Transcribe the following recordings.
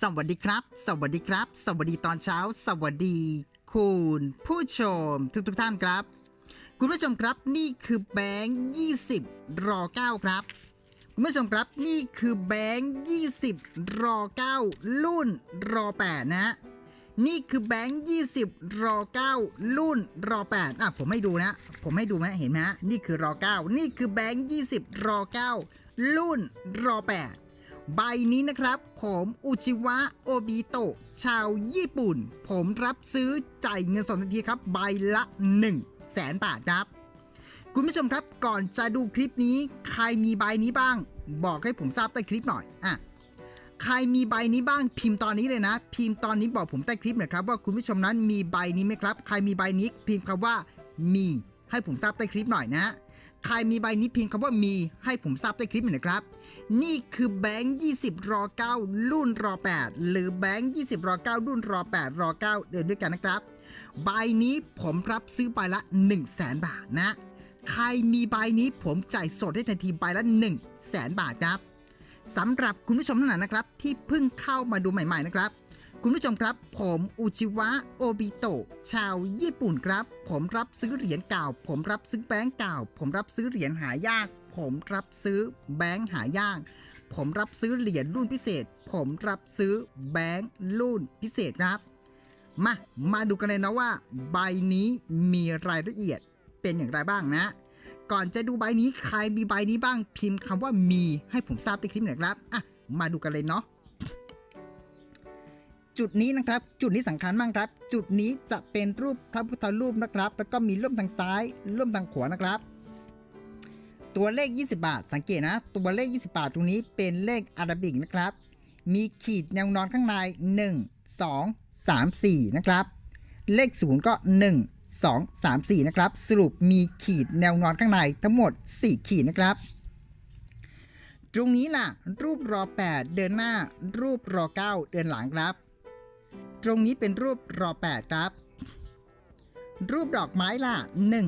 สวัสดีครับ สวัสดีครับ สวัสดีตอนเช้า สวัสดี คุณผู้ชมทุกทุกท่านครับ คุณผู้ชมครับนี่คือแบงค์20 รอ 9 ครับ คุณผู้ชมครับนี่คือแบงค์20 รอ 9 รุ่นรอ 8 นะฮะนี่คือแบงค์20 รอ 9 รุ่นรอ 8 อะผมให้ดูนะ ผมให้ดูไหมเห็นไหมฮะนี่คือรอ 9 นี่คือแบงค์20 รอ 9 รุ่นรอ 8 ใบนี้นะครับ ผมอุจิวะโอบิโตะชาวญี่ปุ่น ผมรับซื้อจ่ายเงินสดทันทีครับ ใบละ 1 0 0 0 0แสนบาทครับ คุณผู้ชมครับก่อนจะดูคลิปนี้ ใครมีใบนี้บ้าง บอกให้ผมทราบใต้คลิปหน่อยอะใครมีใบนี้บ้างพิมพ์ตอนนี้เลยนะ พิมพ์ตอนนี้บอกผมใต้คลิปหน่อยครับ ว่าคุณผู้ชมนั้นมีใบนี้ไหมครับ ใครมีใบนี้พิมพ์คำว่ามีให้ผมทราบใต้คลิปหน่อยนะ ใครมีใบนี้พิมพ์คำว่ามีให้ผมทราบใต้คลิปหน่อยนะครับ นี่คือแบงค์20 รอ 9 รุ่นรอ 8 หรือแบงค์20 รอ 9 รุ่นรอ 8 รอ 9 เดินด้วยกันนะครับ ใบนี้ผมรับซื้อใบละ 1 0 0 0 0แสนบาทนะ ใครมีใบนี้ผมจ่ายสดให้ทันทีใบละ 1 0 0 0 0แสนบาทครับสำหรับคุณผู้ชมท่านไหนนะครับ ที่เพิ่งเข้ามาดูใหม่ ๆ นะครับ คุณผู้ชมครับ ผมอุจิวะโอบิโตะชาวญี่ปุ่นครับ ผมรับซื้อเหรียญเก่า ผมรับซื้อแบงก์เก่า ผมรับซื้อเหรียญหายาก ผมรับซื้อแบงก์หายาก ผมรับซื้อเหรียญรุ่นพิเศษ ผมรับซื้อแบงก์รุ่นพิเศษครับ มา มาดูกันเลยนะว่า ใบนี้มีรายละเอียดเป็นอย่างไรบ้างนะ ก่อนจะดูใบนี้ใครมีใบนี้บ้างพิมพ์คำว่ามีให้ผมทราบในคลิปหน่อยครับอะมาดูกันเลยเนาะ จุดนี้นะครับ จุดนี้สำคัญมากครับ จุดนี้จะเป็นรูปพระพุทธรูปนะครับ แล้วก็มีร่มทางซ้ายร่มทางขวานะครับ ตัวเลข 20 บาท สังเกตนะ ตัวเลข 20 บาทตรงนี้เป็นเลขอาราบิกนะครับ มีขีดแนวนอนข้างใน 1 2 3 4 นะครับ เลข 0 ก็ 1 2 3 4 นะครับ สรุปมีขีดแนวนอนข้างในทั้งหมด 4 ขีดนะครับตรงนี้ล่ะ รูปรอ 8 เดินหน้า รูปรอ 9 เดินหลังครับ ตรงนี้เป็นรูปรอ8ครับ รูปดอกไม้ล่ะ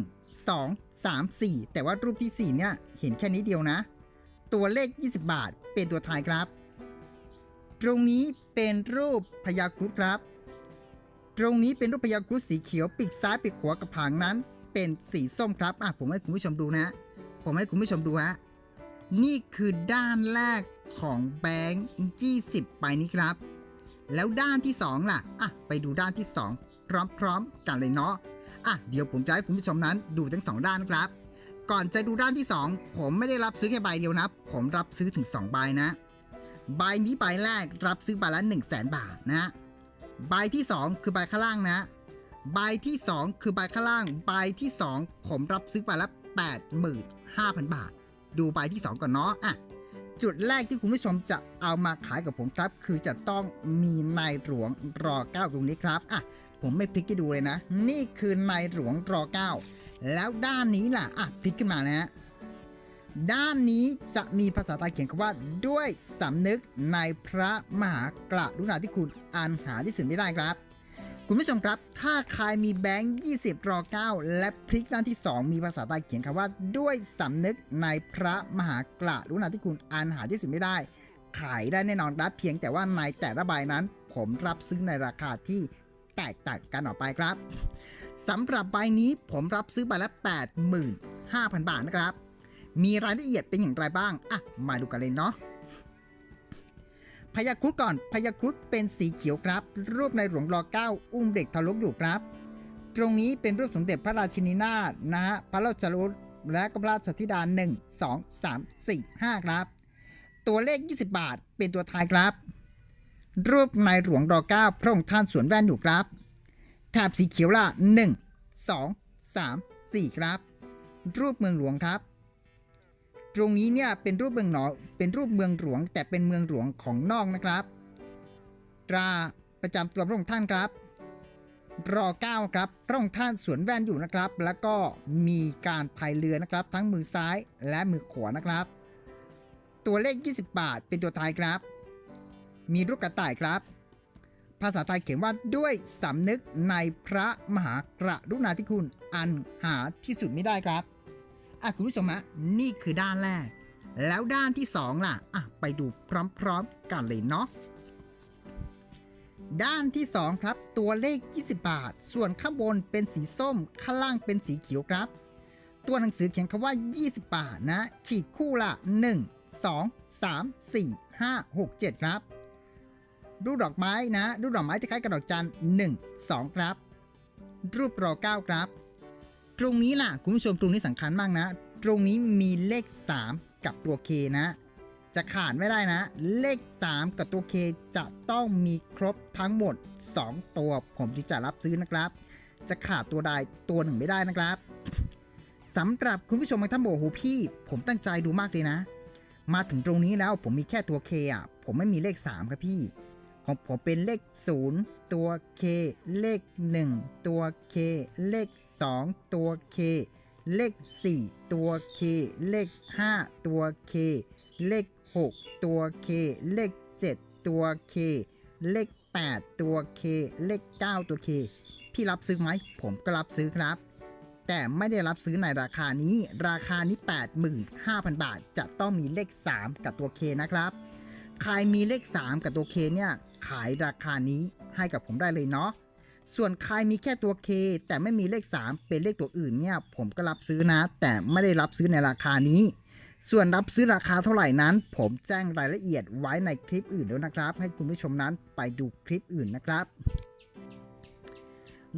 1 2 3 4 แต่ว่ารูปที่ 4 เนี่ย เห็นแค่นี้เดียวนะ ตัวเลข 20 บาทเป็นตัวท้ายครับ ตรงนี้เป็นรูปพญาครุฑครับ ตรงนี้เป็นรูปพญาครุฑสีเขียวปีกซ้ายปีกขวากับผางนั้น เป็นสีส้มครับอะผมให้คุณผู้ชมดูนะ ผมให้คุณผู้ชมดูฮะนี่คือด้านแรกของแบงค์20 ไปนี้ครับ แล้วด้านที่2ล่ะอะไปดูด้านที่ 2 พร้อมๆกันเลยเนาะอะเดี๋ยวผมจะให้คุณผู้ชมนั้นดูทั้ง 2 ด้านครับ ก่อนจะดูด้านที่ 2 ผมไม่ได้รับซื้อแค่ใบเดียวนะ ผมรับซื้อถึง 2 ใบนะ ใบนี้ใบแรกรับซื้อใบละ 1 0 0 0 0แบาทนะ ใบที่ 2 คือใบข้างล่างนะ ใบที่ 2 คือใบข้างล่าง ใบที่ 2 ผมรับซื้อใบละ 85,000 บาท ดูใบที่ 2 ก่อนเนาะอะ จุดแรกที่คุณผู้ชมจะเอามาขายกับผมครับ คือจะต้องมีนายหลวงรอเก้าตรงนี้ครับอะผมไม่พลิกให้ดูเลยนะ นี่คือนายหลวงรอเก้าแล้วด้านนี้ล่ะอะพลิกขึ้นมานะฮะด้านนี้จะมีภาษาไทยเขียนคำว่าด้วยสำนึกในพระมหากรุณาธิคุณอันหาที่สุดไม่ได้ครับ คุณผู้ชมครับ ถ้าใครมีแบงค์20 รอ 9 และพลิกด้านที่ 2 มีภาษาไทยเขียนคำว่า ด้วยสำนึกในพระมหากรุณาธิคุณอันหาที่สุดไม่ได้ ขายได้แน่นอนครับเพียงแต่ว่าในแต่ละใบนั้น ผมรับซื้อในราคาที่แตกต่างกันออกไปครับสำหรับใบนี้ผมรับซื้อใบละ 85,000 บาทนะครับ มีรายละเอียดเป็นอย่างไรบ้าง อะ มาดูกันเลยเนาะ พญาครุฑก่อนพญาครุฑเป็นสีเขียวครับ รูปในหลวงรอเก้าอุ้มเด็กทารกอยู่ครับ ตรงนี้เป็นรูปสมเด็จพระราชินีนาถนะฮะพระราชรุตและก็พระราชธิดา1 2 3 4 5 ครับ ตัวเลข 20 บาทเป็นตัวท้ายครับ รูปในหลวงรอเก้าพระองค์ท่านสวมแว่นอยู่ครับแถบสีเขียวล่ะ1 2 3 4 ครับ รูปเมืองหลวงครับ ตรงนี้เนี่ยเป็นรูปเมืองหนอเป็นรูปเมืองหลวง แต่เป็นเมืองหลวงของนอกนะครับ ตราประจำตัวพระองค์ท่านครับ รอเก้าครับพระองค์ท่านสวมแว่นอยู่นะครับ แล้วก็มีการพายเรือนะครับ ทั้งมือซ้ายและมือขวานะครับ ตัวเลข 20 บาทเป็นตัวท้ายครับ มีรูปกระต่ายครับ ภาษาไทยเขียนว่าด้วยสำนึกในพระมหากรุณาธิคุณอันหาที่สุดไม่ได้ครับ อะคุณผู้ชมฮะนี่คือด้านแรก แล้วด้านที่ 2 ล่ะอะไปดูพร้อมๆกันเลยเนาะด้านที่ 2 ครับ ตัวเลข 20 บาท ส่วนข้างบนเป็นสีส้ม ข้างล่างเป็นสีเขียวครับ ตัวหนังสือเขียนคำว่า 20 บาทนะ ขีดคู่ละ 1 2 3 4 5 6 7 ครับ รูปดอกไม้นะ รูปดอกไม้ที่คล้ายกับดอกจัน1 2 ครับ รูปรอ9ครับ ตรงนี้ล่ะคุณผู้ชมตรงนี้สำคัญมากนะ ตรงนี้มีเลข 3 กับตัว K นะ จะขาดไม่ได้นะ เลข 3 กับตัว K จะต้องมีครบทั้งหมด 2 ตัว ผมจึงจะรับซื้อนะครับ จะขาดตัวใดตัวหนึ่งไม่ได้นะครับสำหรับคุณผู้ชมบางท่านบอกโอ้โหพี่ ผมตั้งใจดูมากเลยนะ มาถึงตรงนี้แล้วผมมีแค่ตัว K อะผมไม่มีเลข 3 ครับพี่ ของผมเป็นเลข 0 ตัว K เลข 1 ตัว K เลข 2 ตัว K เลข 4 ตัว K เลข 5 ตัว K เลข 6 ตัว K เลข 7 ตัว K เลข 8 ตัว K เลข 9 ตัว K พี่รับซื้อไหม ผมก็รับซื้อครับ แต่ไม่ได้รับซื้อในราคานี้ ราคานี้ 85,000 บาท จะต้องมีเลข 3 กับตัว K นะครับ ใครมีเลข 3 กับตัว K เนี่ย ขายราคานี้ให้กับผมได้เลยเนาะ ส่วนใครมีแค่ตัว K แต่ไม่มีเลข 3 เป็นเลขตัวอื่นเนี่ย ผมก็รับซื้อนะ แต่ไม่ได้รับซื้อในราคานี้ ส่วนรับซื้อราคาเท่าไหร่นั้น ผมแจ้งรายละเอียดไว้ในคลิปอื่นแล้วนะครับ ให้คุณผู้ชมนั้นไปดูคลิปอื่นนะครับ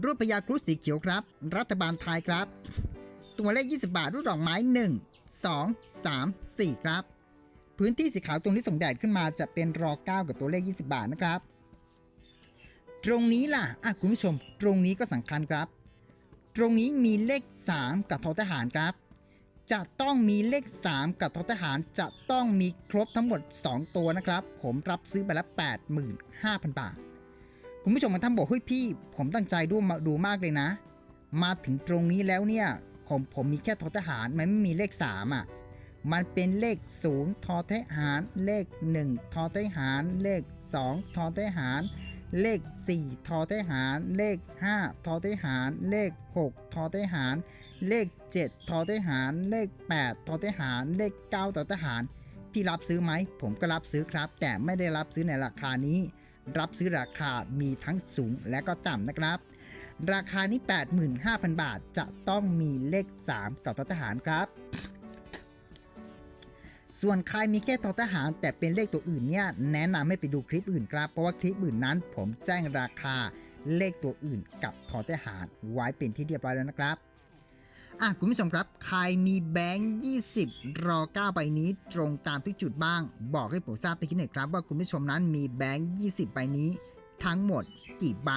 รูปพญาครุฑสีเขียวครับ รัฐบาลไทยครับ ตัวเลข 20 บาท รูปดอกไม้ 1 2 3 4 ครับ พื้นที่สีขาวตรงที่ส่งแดดขึ้นมาจะเป็นรอ9กับตัวเลข 20 บาทนะครับ ตรงนี้ล่ะอะคุณผู้ชม ตรงนี้ก็สำคัญครับ ตรงนี้มีเลข 3 กับทอทหารครับ จะต้องมีเลข 3 กับทอทหารจะต้องมีครบทั้งหมด 2 ตัวนะครับ ผมรับซื้อไปแล้ว85,000 บาท คุณผู้ชมมาท่านบอกเฮ้ยพี่ ผมตั้งใจดูมาดูมากเลยนะ มาถึงตรงนี้แล้วเนี่ยผมผมมีแค่ทอทหารมันไม่มีเลข 3 อะ มันเป็นเลข0ทอทหาร เลข 1 ทอทหาร เลข 2 ทอทหาร เลข 4 ทอทหาร เลข 5 ทอทหาร เลข 6 ทอทหาร เลข 7 ทอทหาร เลข 8 ทอทหาร เลข 9 ทอทหาร พี่รับซื้อไหม ผมก็รับซื้อครับ แต่ไม่ได้รับซื้อในราคานี้ รับซื้อราคามีทั้งสูงและก็ต่ำนะครับ ราคานี้ 85,000 บาทจะต้องมีเลข 3 กับทอทหารครับ ส่วนใครมีแค่ทอทหาร แต่เป็นเลขตัวอื่นเนี่ยแนะนำให้ไปดูคลิปอื่นครับ เพราะว่าคลิปอื่นนั้น ผมแจ้งราคาเลขตัวอื่นกับทอทหารไว้เป็นที่เรียบร้อยแล้วนะครับอะคุณผู้ชมครับ ใครมีแบงค์ 20 รอ 9 ใบนี้ตรงตามทุกจุดบ้าง บอกให้ผมทราบไปคิดหน่อยครับ ว่าคุณผู้ชมนั้นมีแบงค์ 20 ใบนี้ ทั้งหมดกี่ใบ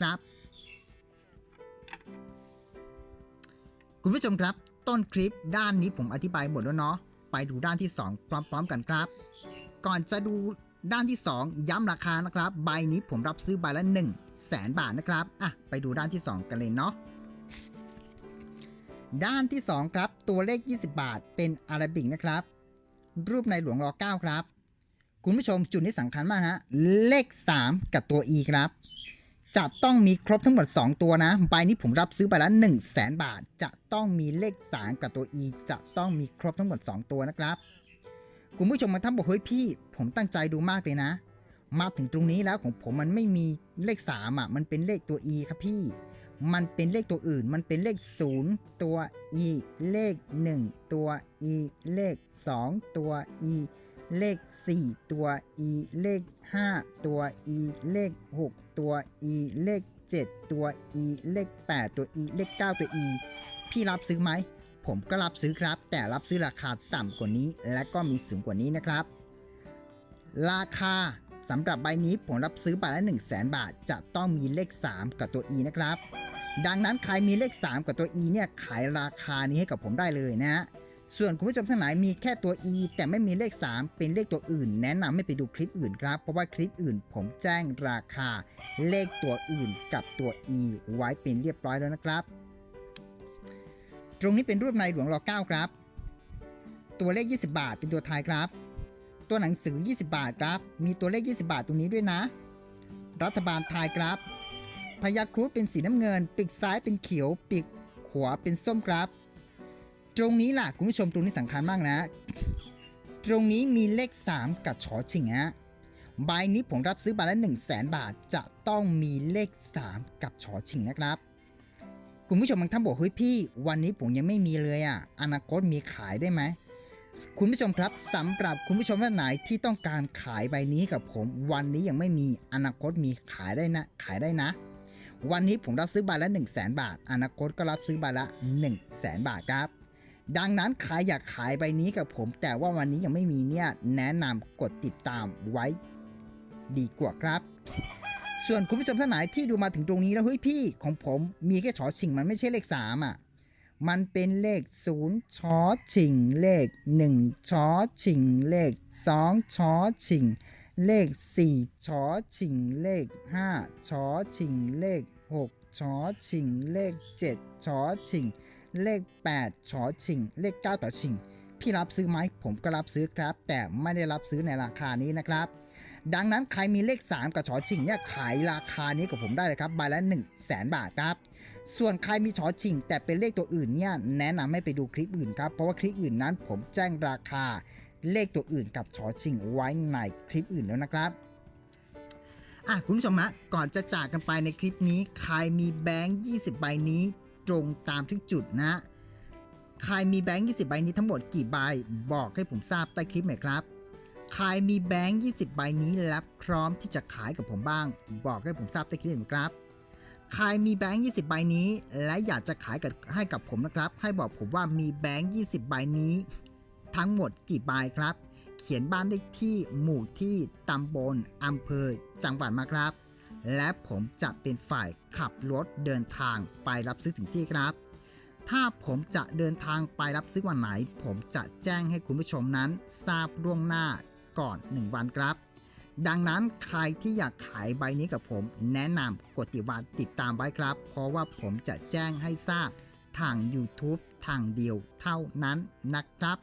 ครับ คุณผู้ชมครับ ต้นคลิปด้านนี้ผมอธิบายหมดแล้วเนาะ ไปดูด้านที่ 2 พร้อม ๆ กันครับ ก่อนจะดูด้านที่ 2 ย้ำราคานะครับ ใบนี้ผมรับซื้อใบละ1 0 0 0 0แสนบาทนะครับอะไปดูด้านที่ 2 กันเลยเนาะด้านที่ 2 ครับ ตัวเลข 20 บาท เป็นอาราบิกนะครับ รูปในหลวงรอ9ครับ คุณผู้ชมจุดนี้สำคัญมากฮะเลข 3 กับตัว e ครับ จะต้องมีครบทั้งหมด 2 ตัวนะ ใบนี้ผมรับซื้อไปแล้ว 1 0 0 0 0แสนบาท จะต้องมีเลข 3 กับตัว e จะต้องมีครบทั้งหมด 2 ตัวนะครับคุณผู้ชมมาท่านบอกเฮ้ยพี่ ผมตั้งใจดูมากเลยนะ มาถึงตรงนี้แล้วของผมมันไม่มีเลข3อะมันเป็นเลขตัว e ครับพี่ มันเป็นเลขตัวอื่น มันเป็นเลข 0 ตัว e เลข 1 ตัว e เลข 2 ตัว e เลข 4 ตัว e เลข 5 ตัว e เลข 6 ตัว e เลข 7 ตัว e เลข 8 ตัว e เลข 9 ตัว e พี่รับซื้อไหม ผมก็รับซื้อครับ แต่รับซื้อราคาต่ำกว่านี้ และก็มีสูงกว่านี้นะครับ ราคาสำหรับใบนี้ผมรับซื้อใบละ 1 0 0 0 0แบาท จะต้องมีเลข 3 กับตัว e นะครับ ดังนั้นใครมีเลข 3 กับตัว e เนี่ยขายราคานี้ให้กับผมได้เลยนะฮะ ส่วนคุณผู้ชมท่านไหนมีแค่ตัว e แต่ไม่มีเลข 3 เป็นเลขตัวอื่น แนะนำให้ไปดูคลิปอื่นครับ เพราะว่าคลิปอื่นผมแจ้งราคา เลขตัวอื่นกับตัว e ไว้เป็นเรียบร้อยแล้วนะครับ ตรงนี้เป็นรูปในหลวงรอ9ครับ ตัวเลข 20 บาทเป็นตัวไทายครับ ตัวหนังสือ 20 บาทครับ มีตัวเลข 20 บาทตรงนี้ด้วยนะ รัฐบาลไทยครับพญาครุฑเป็นสีน้ำเงิน ปีกซ้ายเป็นเขียว ปีกขวาเป็นส้มครับ ตรงนี้ล่ะคุณผู้ชมตรงนี้สำคัญมากนะ ตรงนี้มีเลข 3 กับชอชิงฮะใบนี้ผมรับซื้อใบละ1 0 0 0 0แบาท จะต้องมีเลข 3 กับชอชิงนะครับคุณผู้ชมบางท่านบอกเฮ้ยพี่ วันนี้ผมยังไม่มีเลยอะอนาคตมีขายได้ไหมคุณผู้ชมครับสำหรับคุณผู้ชมท่านไหนที่ต้องการขายใบนี้กับผม วันนี้ยังไม่มีอนาคตมีขายได้นะ ขายได้นะ วันนี้ผมรับซื้อใบละ 1 0 0 0 0แบาท อนาคตก็รับซื้อใบละ 1 0 0 0 0แบาทครับ ดังนั้นใครอยากขายใบนี้กับผม แต่ว่าวันนี้ยังไม่มีเนี่ย แนะนำกดติดตามไว้ ดีกว่าครับ ส่วนคุณผู้ชมท่านไหนที่ดูมาถึงตรงนี้แล้วเฮ้ยพี่ของผมมีแค่ชอชิงมันไม่ใช่เลข3อะมันเป็นเลข 0ชอชิง เลข 1ชอชิง เลข 2ชอชิง เลข 4ชอชิง เลข 5ชอชิง เลข 6ชอชิง เลข 7ชอชิง เลข 8 ชอชิง เลข 9 ต่อชิง พี่รับซื้อไหมผมก็รับซื้อครับ แต่ไม่ได้รับซื้อในราคานี้นะครับ ดังนั้นใครมีเลข 3 กับชอชิงเนี่ยขายราคานี้กับผมได้เลยครับใบละ 1 0 0 0 0แบาทครับ ส่วนใครมีชอชิง แต่เป็นเลขตัวอื่นเนี่ยแนะนำให้ไปดูคลิปอื่นครับเพราะว่าคลิปอื่นนั้น ผมแจ้งราคาเลขตัวอื่นกับชอชิงไว้ในคลิปอื่นแล้วนะครับอะคุณผู้ชมฮะก่อนจะจากกันไปในคลิปนี้ ใครมีแบงค์ 20 ใบนี้ ตรงตามทุกจุดนะ ใครมีแบงค์ 20 ใบนี้ทั้งหมดกี่ใบ บอกให้ผมทราบใต้คลิปหน่อยครับ ใครมีแบงค์ 20 ใบนี้และพร้อมที่จะขายกับผมบ้าง บอกให้ผมทราบใต้คลิปหน่อยครับ ใครมีแบงค์ 20 ใบนี้ และอยากจะขายกับให้กับผมนะครับ ให้บอกผมว่ามีแบงค์ 20 ใบนี้ ทั้งหมดกี่ใบครับ เขียนบ้านเลขที่หมู่ที่ตำบลอำเภอ จังหวัดมาครับ และผมจะเป็นฝ่ายขับรถเดินทางไปรับซื้อถึงที่ครับ ถ้าผมจะเดินทางไปรับซื้อวันไหน ผมจะแจ้งให้คุณผู้ชมนั้น ทราบล่วงหน้าก่อน 1 วันครับ ดังนั้นใครที่อยากขายใบนี้กับผม แนะนำกดติดวานติดตามไว้ครับ เพราะว่าผมจะแจ้งให้ทราบทาง YouTube ทางเดียวเท่านั้นนะครับ